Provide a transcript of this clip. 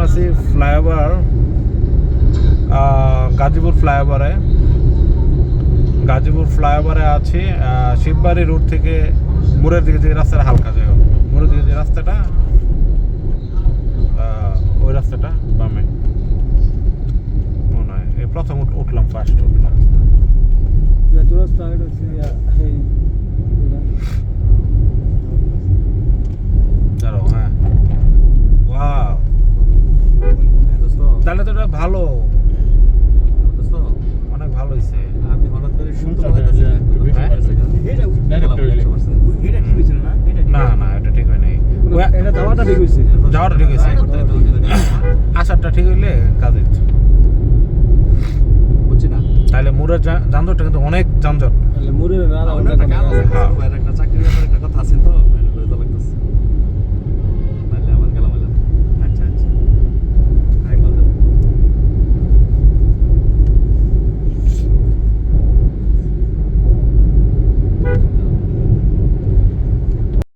আছি ফ্লাইওভার গাজীপুর ফ্লাইওভারে। গাজীপুর ফ্লাইওভারে আছি শিববাড়ি রোড থেকে মোড়ের দিকে যে রাস্তাটা হালকা যায় মোড়ের দিকে যে রাস্তাটা ওই রাস্তাটা বামে। মনে হয়, এই প্রথম উঠ- উঠলাম ফার্স্ট উঠলাম তাহলে তো এটা ভালো। অনেক ভালো হয়েছে আমি হঠাৎ করে শুনতে আচ্ছা, পাইতেছি হ্যাঁ, একটু বেশি হ্যাঁ? হয়েছে। এটা Direct হইলে। এটা ঠিক না? না না এটা ঠিক হয় নাই এটা দাওয়াটা ঠিক হয়েছে। যাওয়াটা ঠিক হয়েছে। আসারটা ঠিক হইলে কাজ হচ্ছে বুঝছি না। তাহলে মুরের যানজটটা কিন্তু অনেক যানজট তাহলে মুড়ে